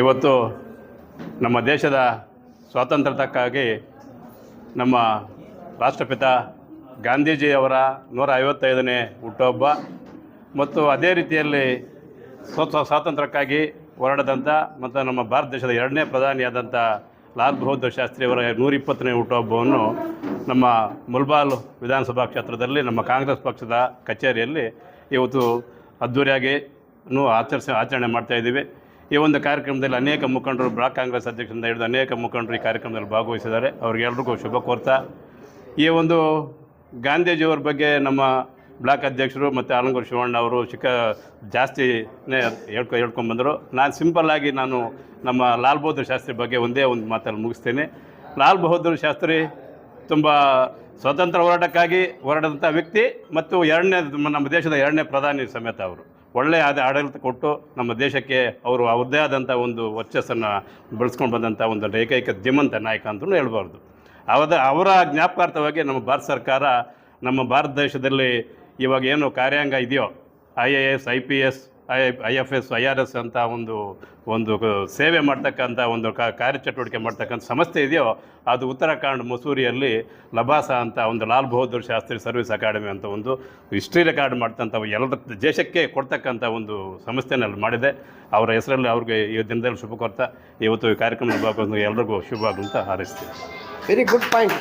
ಇವತ್ತು ನಮ್ಮ ದೇಶದ ಸ್ವಾತಂತ್ರ್ಯಕ್ಕಾಗಿ ನಮ್ಮ ರಾಷ್ಟ್ರಪಿತ ಗಾಂಧೀಜಿಯವರ ನೂರ ಐವತ್ತೈದನೇ ಹುಟ್ಟುಹಬ್ಬ ಮತ್ತು ಅದೇ ರೀತಿಯಲ್ಲಿ ಸ್ವತಃ ಸ್ವಾತಂತ್ರ್ಯಕ್ಕಾಗಿ ಹೋರಾಡಿದಂಥ ಮತ್ತು ನಮ್ಮ ಭಾರತ ದೇಶದ ಎರಡನೇ ಪ್ರಧಾನಿಯಾದಂಥ ಲಾಲ್ ಬಹದ್ದೂರ್ ಶಾಸ್ತ್ರಿಯವರ ನೂರಿಪ್ಪತ್ತನೇ ಹುಟ್ಟುಹಬ್ಬವನ್ನು ನಮ್ಮ ಮುಲ್ಬಾಲ್ ವಿಧಾನಸಭಾ ಕ್ಷೇತ್ರದಲ್ಲಿ, ನಮ್ಮ ಕಾಂಗ್ರೆಸ್ ಪಕ್ಷದ ಕಚೇರಿಯಲ್ಲಿ ಇವತ್ತು ಅದ್ಧೂರಿಯಾಗಿ ಆಚರಿಸ ಆಚರಣೆ ಮಾಡ್ತಾ ಇದ್ದೀವಿ. ಈ ಒಂದು ಕಾರ್ಯಕ್ರಮದಲ್ಲಿ ಅನೇಕ ಮುಖಂಡರು ಬ್ಲಾಕ್ ಕಾಂಗ್ರೆಸ್ ಅಧ್ಯಕ್ಷರಿಂದ ಹಿಡಿದು ಅನೇಕ ಮುಖಂಡರು ಈ ಕಾರ್ಯಕ್ರಮದಲ್ಲಿ ಭಾಗವಹಿಸಿದ್ದಾರೆ. ಅವ್ರಿಗೆಲ್ರಿಗೂ ಶುಭ ಕೋರ್ತಾ. ಈ ಒಂದು ಗಾಂಧೀಜಿಯವ್ರ ಬಗ್ಗೆ ನಮ್ಮ ಬ್ಲಾಕ್ ಅಧ್ಯಕ್ಷರು ಮತ್ತು ಆಲಂಗೂರು ಶಿವಣ್ಣ ಅವರು ಚಿಕ್ಕ ಜಾಸ್ತಿನೇ ಹೇಳ್ಕೊ ಹೇಳ್ಕೊಂಬಂದರು ನಾನು ಸಿಂಪಲ್ಲಾಗಿ ನಾನು ನಮ್ಮ ಲಾಲ್ ಬಹದ್ದೂರ್ ಶಾಸ್ತ್ರಿ ಬಗ್ಗೆ ಒಂದೇ ಒಂದು ಮಾತಲ್ಲಿ ಮುಗಿಸ್ತೇನೆ. ಲಾಲ್ ಬಹದ್ದೂರ್ ಶಾಸ್ತ್ರಿ ತುಂಬ ಸ್ವತಂತ್ರ ಹೋರಾಟಕ್ಕಾಗಿ ಹೋರಾಡಿದಂಥ ವ್ಯಕ್ತಿ ಮತ್ತು ಎರಡನೇ, ನಮ್ಮ ದೇಶದ ಎರಡನೇ ಪ್ರಧಾನಿ ಸಮೇತ ಅವರು. ಒಳ್ಳೆಯ ಆದ ಆಡಳಿತ ಕೊಟ್ಟು ನಮ್ಮ ದೇಶಕ್ಕೆ ಅವರು ಅವ್ರದ್ದೇ ಆದಂಥ ಒಂದು ವರ್ಚಸ್ಸನ್ನು ಬೆಳೆಸ್ಕೊಂಡು ಬಂದಂಥ ಒಂದು ಏಕೈಕ ಧೀಮಂತ ನಾಯಕ ಅಂತಲೂ ಹೇಳ್ಬಾರ್ದು. ಅವದ ಅವರ ಜ್ಞಾಪಕಾರ್ಥವಾಗಿ ನಮ್ಮ ಭಾರತ ಸರ್ಕಾರ ನಮ್ಮ ಭಾರತ ದೇಶದಲ್ಲಿ ಇವಾಗ ಏನು ಕಾರ್ಯಾಂಗ ಇದೆಯೋ I A S I P S I I F S, I R S ಅಂತ ಒಂದು ಒಂದು ಸೇವೆ ಮಾಡ್ತಕ್ಕಂಥ ಒಂದು ಕ, ಕಾರ್ಯಚಟುವಟಿಕೆ ಮಾಡ್ತಕ್ಕಂಥ ಸಂಸ್ಥೆ ಇದೆಯೋ, ಅದು ಉತ್ತರಾಖಂಡ್, ಮಸೂರಿಯಲ್ಲಿ ಲಭಾಸ ಅಂತ ಒಂದು ಲಾಲ್ ಬಹದ್ದೂರ್ ಶಾಸ್ತ್ರಿ ಸರ್ವಿಸ್ ಅಕಾಡೆಮಿ ಅಂತ ಒಂದು ಹಿಸ್ಟ್ರಿ ರೆಕಾರ್ಡ್ ಮಾಡ್ತಂಥ ಎಲ್ಲರ ದೇಶಕ್ಕೆ ಕೊಡ್ತಕ್ಕಂಥ ಒಂದು ಸಂಸ್ಥೆನ ಅಲ್ಲಿ ಮಾಡಿದೆ. ಅವರ ಹೆಸರಲ್ಲಿ ಅವ್ರಿಗೆ ಈ ದಿನದಲ್ಲಿ ಶುಭ ಕೊಡ್ತಾ ಇವತ್ತು ಈ ಕಾರ್ಯಕ್ರಮದ ಭಾಗವಹಿಸಿದ ಎಲ್ರಿಗೂ ಶುಭ ಅಂತ ಹಾರೈಸ್ತೀನಿ. Very good point